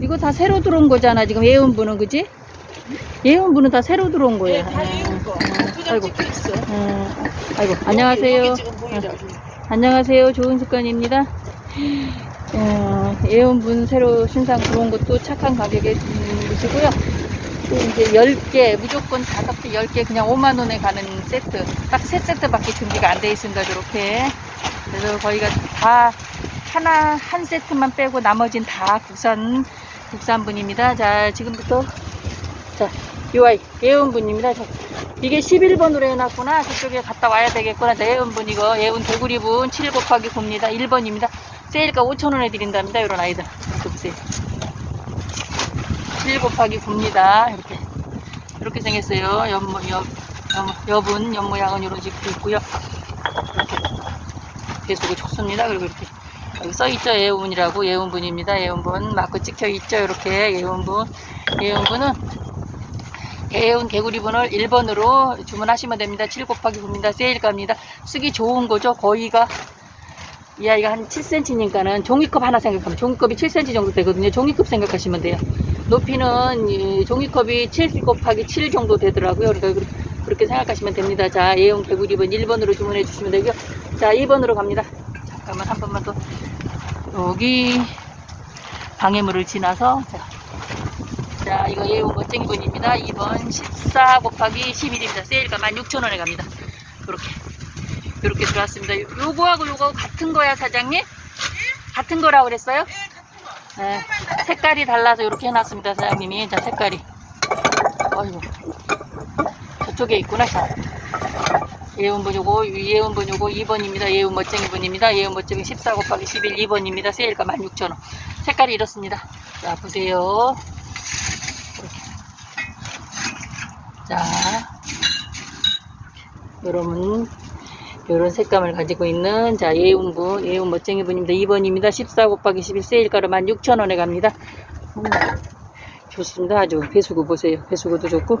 이거 다 새로 들어온 거잖아. 지금 예원분은 그지? 예원분은 다 새로 들어온 거예요. 네, 다 이은 거. 그냥 아이고. 있어. 음, 아이고 안녕하세요. 여기 보이죠? 안녕하세요. 좋은 습관입니다. 어, 예원분 새로 신상 들어온 것도 착한 가격에 주시고요. 또 이제 10개, 무조건 5개, 10개 그냥 5만원에 가는 세트. 딱세 세트밖에 준비가 안 돼 있습니다. 이렇게. 그래서 거의가 다 하나, 한 세트만 빼고 나머진 다 국산, 국산분입니다. 자, 지금부터. 자, UI, 예원분입니다. 자, 이게 11번으로 해놨구나. 저쪽에 갔다 와야 되겠구나. 자, 예원분 이거, 예원 개구리분 7 곱하기 9입니다. 1번입니다. 세일가 5천원에 드린답니다. 이런 아이들. 이렇게 보세요. 7 곱하기 9입니다. 이렇게. 이렇게 생겼어요. 옆모, 옆, 옆, 옆은, 옆 모양은 이런 식도 있고요. 이렇게. 배수구 좋습니다. 그리고 이렇게. 여기 써있죠. 예운분이라고. 예운분입니다. 예운분. 마크 찍혀있죠. 이렇게. 예운분. 예운분은 예운 개구리분을 1번으로 주문하시면 됩니다. 7 곱하기 9입니다. 세일가입니다. 쓰기 좋은 거죠. 거의가 이 아이가 한 7cm니까는 종이컵 하나 생각하면 종이컵이 7cm 정도 되거든요. 종이컵 생각하시면 돼요. 높이는 이 종이컵이 7 곱하기 7 정도 되더라고요. 그러니까 그렇게- 생각하시면 됩니다. 자, 예온 개구리분 1번으로 주문해 주시면 되고요. 자, 2번으로 갑니다. 잠깐만 한 번만 더. 여기 방해물을 지나서 자, 자 이거 예온 멋쟁이 분입니다. 2번 14 곱하기 11입니다. 세일가 16,000원에 갑니다. 이렇게 이렇게 들어왔습니다. 요- 요거하고 요거하고 같은 거야 사장님? 같은 거라고 그랬어요? 네, 색깔이 달라서 이렇게 해놨습니다 사장님이 자 색깔이 아이고 저쪽에 있구나 자 예운분 요거 예운분 요거 2번입니다. 예운 멋쟁이 분입니다. 예운 멋쟁이 14 곱하기 11 2번입니다. 세일가 16,000원. 색깔이 이렇습니다. 자 보세요. 자 여러분 이런 색감을 가지고 있는 자 예운분 예운 멋쟁이 분입니다. 2번입니다. 14 곱하기 11 세일가로 16,000원에 갑니다. 음, 좋습니다. 아주 배수구 보세요. 배수구도 좋고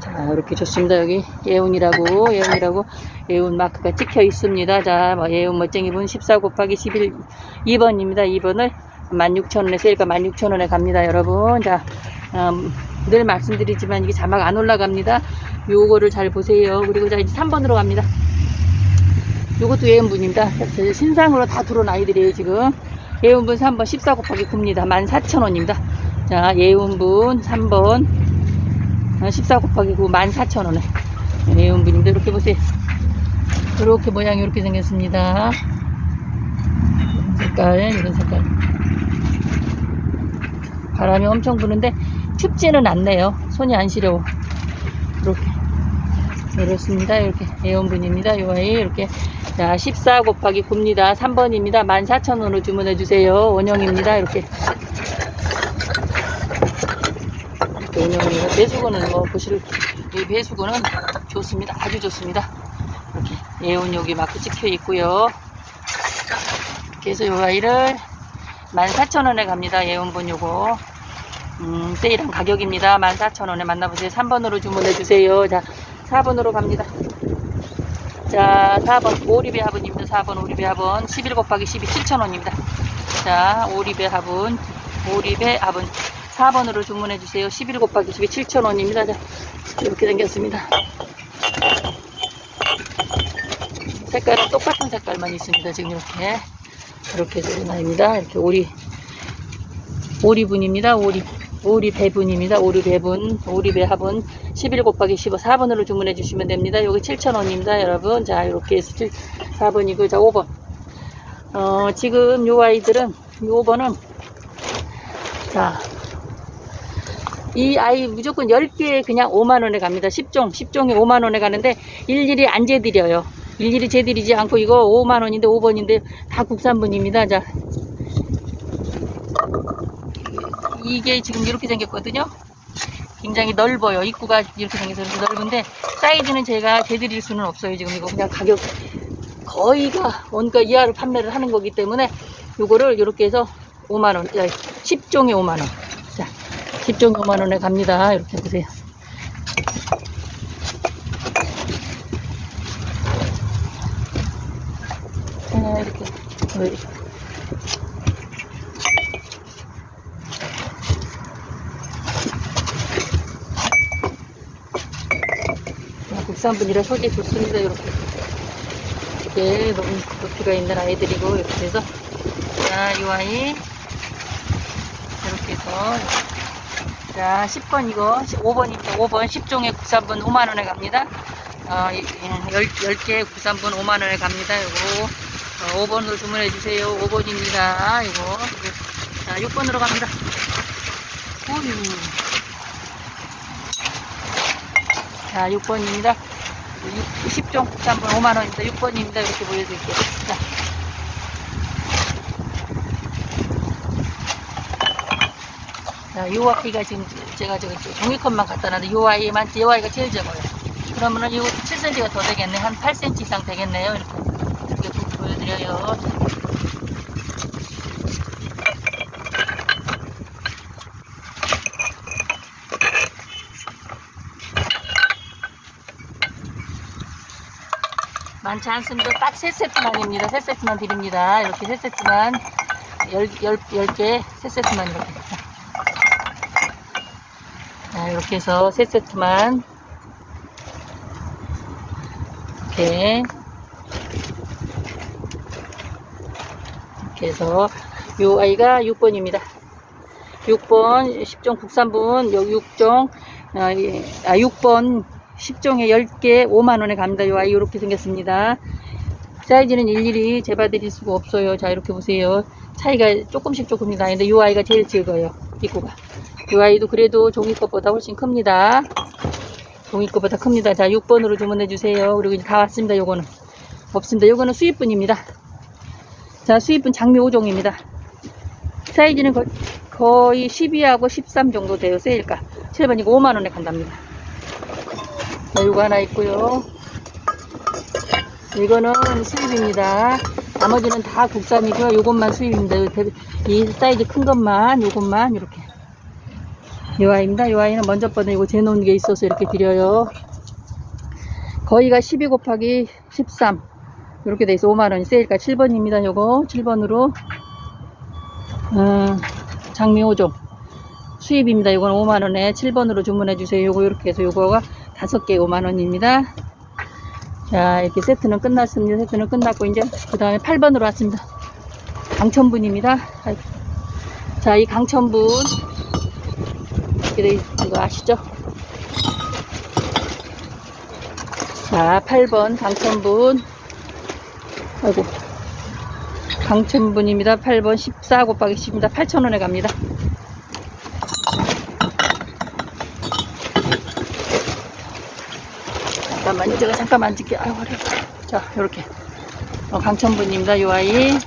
자 이렇게 좋습니다 여기 예운이라고 예운이라고 예운 마크가 찍혀 있습니다 자 뭐, 예운 멋쟁이 분 14 곱하기 11 2번입니다 2번을 16,000원에 세일가 16,000원에 갑니다 여러분 자 음, 늘 말씀드리지만 이게 자막 안 올라갑니다 요거를 잘 보세요 그리고 자 이제 3번으로 갑니다 요것도 예은분입니다. 신상으로 다 들어온 아이들이에요, 지금. 예은분 3번 14 곱하기 9입니다. 14,000원입니다. 자, 예은분 3번 14 곱하기 9 14,000원에. 예은분입니다. 이렇게 보세요. 이렇게 모양이 이렇게 생겼습니다. 색깔, 이런 색깔. 바람이 엄청 부는데 춥지는 않네요. 손이 안 시려워. 이렇게. 이렇습니다. 이렇게 예원분입니다. 요 아이 이렇게 자, 14 곱하기 9입니다. 3번입니다. 14,000원으로 주문해 주세요. 원형입니다. 이렇게 원형입니다. 배수구는 뭐 보실 이 배수구는 좋습니다. 아주 좋습니다. 이렇게 여기 마크 찍혀 있고요. 그래서 요 아이를 14,000원에 갑니다. 예원분 요거 음, 세일한 가격입니다. 14,000원에 만나보세요. 3번으로 주문해 주세요. 자, 4번으로 갑니다. 자, 4번 오리배 화분입니다. 4번 오리배 화분 11 곱하기 12 7,000원입니다. 자, 오리배 화분 오리배 화분 4번으로 주문해 주세요. 11 곱하기 12 7,000원입니다. 자, 이렇게 생겼습니다. 색깔은 똑같은 색깔만 있습니다. 지금 이렇게 이렇게 소리나입니다. 이렇게 오리 오리분입니다. 오리 오리 배분입니다. 오리 배분, 오리 배합은 11 곱하기 15 4번으로 주문해 주시면 됩니다. 여기 7,000원입니다. 여러분. 자, 이렇게 해서 7, 4번이고 자, 5번. 어, 지금 요 아이들은 요 5번은 자, 이 아이 무조건 10개에 그냥 5만원에 갑니다. 10종, 10종에 5만원에 가는데 일일이 안 재드려요. 일일이 재드리지 않고 이거 5만원인데 5번인데 다 국산분입니다. 자, 이게 지금 이렇게 생겼거든요. 굉장히 넓어요. 입구가 이렇게 생겨서 이렇게 넓은데 사이즈는 제가 대드릴 수는 없어요. 지금 이거 그냥 가격 거의가 원가 이하로 판매를 하는 거기 때문에 요거를 이렇게 해서 5만 원, 10종에 5만 원. 10.9만 원에 갑니다. 이렇게 보세요. 이렇게 네. 국산분이라 속이 좋습니다. 이렇게 이게 너무 높이가 있는 아이들이고 이렇게 해서 자, 이 아이 이렇게 해서 자, 10번 이거, 5번입니다. 5번 10종의 국산분 5만원에 갑니다. 어, 10, 개 국산분 5만원에 갑니다. 이거. 어, 5번으로 주문해 주세요. 5번입니다. 이거. 자, 6번으로 갑니다. 어휴. 자, 6번입니다. 10종 국산분 5만원입니다. 6번입니다. 이렇게 보여드릴게요. 자. 요 아이가 지금 제가 저기 종이컵만 갖다 놨는데 요 아이만, 요 아이가 제일 적어요. 그러면은 이거 7cm가 더 되겠네. 한 8cm 이상 되겠네요. 이렇게. 이렇게 보- 보여드려요. 많지 않습니다. 딱세 세트만입니다. 세 세트만 드립니다. 이렇게 세 세트만 열, 열, 열 개, 세 세트만 이렇게. 자, 이렇게 해서 세 세트만 이렇게 이렇게 해서 요 아이가 6번입니다. 6번 10종 국산분 요 6종 아, 예, 아 6번 10종에 10개 5만원에 갑니다. 요 아이 이렇게 생겼습니다. 사이즈는 일일이 재봐드릴 수가 없어요. 자 이렇게 보세요. 차이가 조금씩 조금씩 나는데 요 아이가 제일 적어요. 입구가. 요 아이도 그래도 종이컵보다 훨씬 큽니다. 종이컵보다 큽니다. 자 6번으로 주문해 주세요. 그리고 이제 다 왔습니다. 요거는 없습니다. 요거는 수입분입니다. 자 수입분 장미 5종입니다. 사이즈는 거, 거의 12하고 13 정도 돼요. 세일가. 7번 이거 5만 원에 간답니다. 자, 요거 하나 있고요. 이거는 수입입니다. 나머지는 다 국산이고요. 요것만 수입입니다. 이 사이즈 큰 것만, 요것만 이렇게. 요 아이입니다. 요 아이는 먼저 번에 이거 재놓은 게 있어서 이렇게 드려요. 거의가 12 곱하기 13. 이렇게 돼 있어. 5만원. 세일가 7번입니다. 요거 7번으로. 어, 장미 5종. 수입입니다. 이건 5만원에 7번으로 주문해 주세요. 요거 이렇게 해서 요거가 5개 5만원입니다. 자, 이렇게 세트는 끝났습니다. 세트는 끝났고, 이제 그 다음에 8번으로 왔습니다. 강천분입니다. 자, 이 강천분. 돼 있는 거 아시죠? 자, 8번 강천분. 아이고. 강천분입니다. 8번 14 곱하기 10입니다. 8,000원에 갑니다. 잠깐만요. 제가 잠깐만 앉을게요. 아유, 허리. 자, 요렇게. 어, 강천분입니다. 요 아이.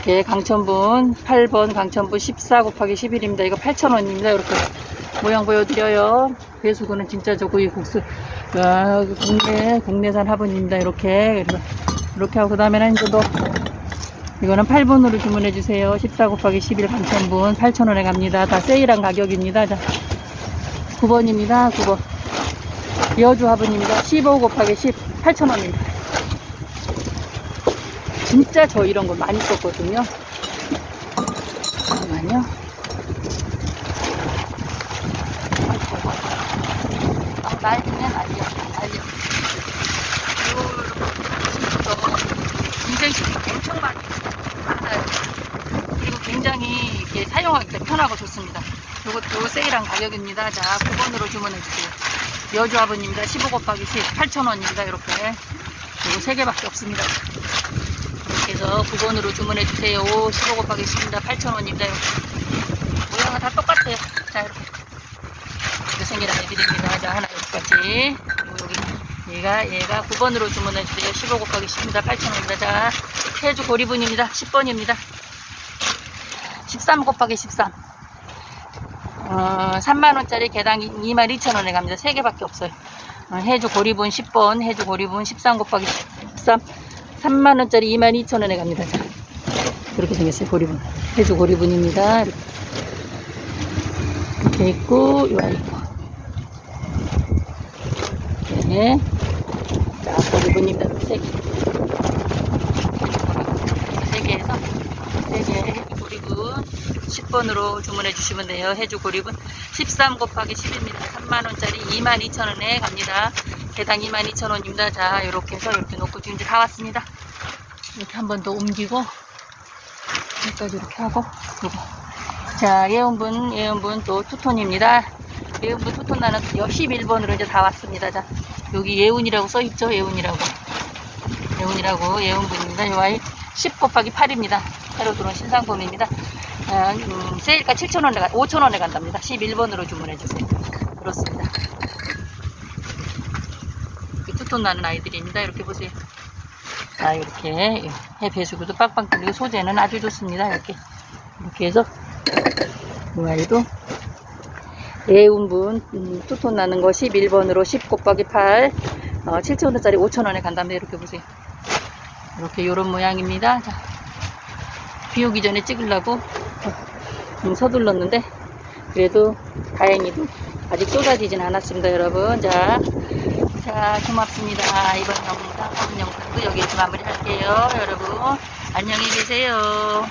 이렇게 강천분 8번 강천분 14 곱하기 11입니다. 이거 8,000원입니다. 이렇게 모양 보여드려요. 배수구는 진짜 저거 이 국수 아, 국내 국내산 화분입니다. 이렇게 이렇게 하고 그다음에는 이제 또 이거는 8분으로 주문해 주세요. 14 곱하기 11 강천분 8,000원에 갑니다. 다 세일한 가격입니다. 자, 9번입니다. 9번. 여주 화분입니다. 15 곱하기 10 8,000원입니다. 진짜 저 이런 거 많이 썼거든요. 잠깐만요. 아, 난리야 난리야. 저 인생식이 엄청 많이 많아요. 그리고 굉장히 이렇게 사용하기 편하고 좋습니다. 요 세일한 가격입니다. 자 9번으로 주문해 주세요. 여주 화분입니다. 15 곱하기 10 8,000원입니다. 이렇게 요거 3개밖에 없습니다. 해서 9번으로 주문해 주세요. 15 곱하기 10입니다. 8,000원입니다. 모양은 다 똑같아요. 자, 이렇게. 이렇게 생긴 아이들입니다. 자, 하나 여기까지. 그리고 여기, 얘가, 얘가 9번으로 주문해 주세요. 15 곱하기 10입니다. 8,000원입니다. 자, 해주 고리분입니다. 10번입니다. 13 곱하기 13. 어, 3만원짜리 개당 22,000원에 갑니다. 3개밖에 없어요. 어, 해주 고리분 10번, 해주 고리분 13 곱하기 13. 3만원짜리 22,000원에 갑니다. 자, 그렇게 생겼어요. 고리분. 해주 고리분입니다. 이렇게, 이렇게 있고, 요 아이 있고. 네. 자, 고리분입니다. 이렇게 세 개. 세 개에서, 세 개 해주 고리분 10번으로 주문해 주시면 돼요. 해주 고리분 13 곱하기 10입니다. 3만원짜리 22,000원에 갑니다. 개당 22,000원입니다. 자, 이렇게 해서 이렇게 놓고 지금 이제 다 왔습니다. 이렇게 한 번 더 옮기고, 여기까지 이렇게 하고, 이거. 자, 예온분, 예온분 또 투톤입니다. 예온분 투톤 나는 11번으로 이제 다 왔습니다. 자, 여기 예운이라고 써있죠? 예운이라고. 예운이라고, 예운분입니다. 이 아이 10 곱하기 8입니다. 새로 들어온 신상품입니다. 아, 음, 세일가 7,000원에, 5,000원에 간답니다. 11번으로 주문해주세요. 그렇습니다. 투톤 나는 아이들입니다. 이렇게 보세요. 자, 이렇게 해 배수구도 빡빡 뚫리고 소재는 아주 좋습니다. 이렇게. 이렇게 해서 이 아이도 예운분 음, 투톤 나는 거 11번으로 10 곱하기 8 어, 7,000원짜리 5,000원에 간답니다. 이렇게 보세요. 이렇게 요런 모양입니다. 자, 비 오기 전에 찍으려고 좀 서둘렀는데 그래도 다행히도 아직 쏟아지진 않았습니다 여러분 자, 자 고맙습니다. 이번 영상 영상도 여기서 마무리할게요. 여러분 안녕히 계세요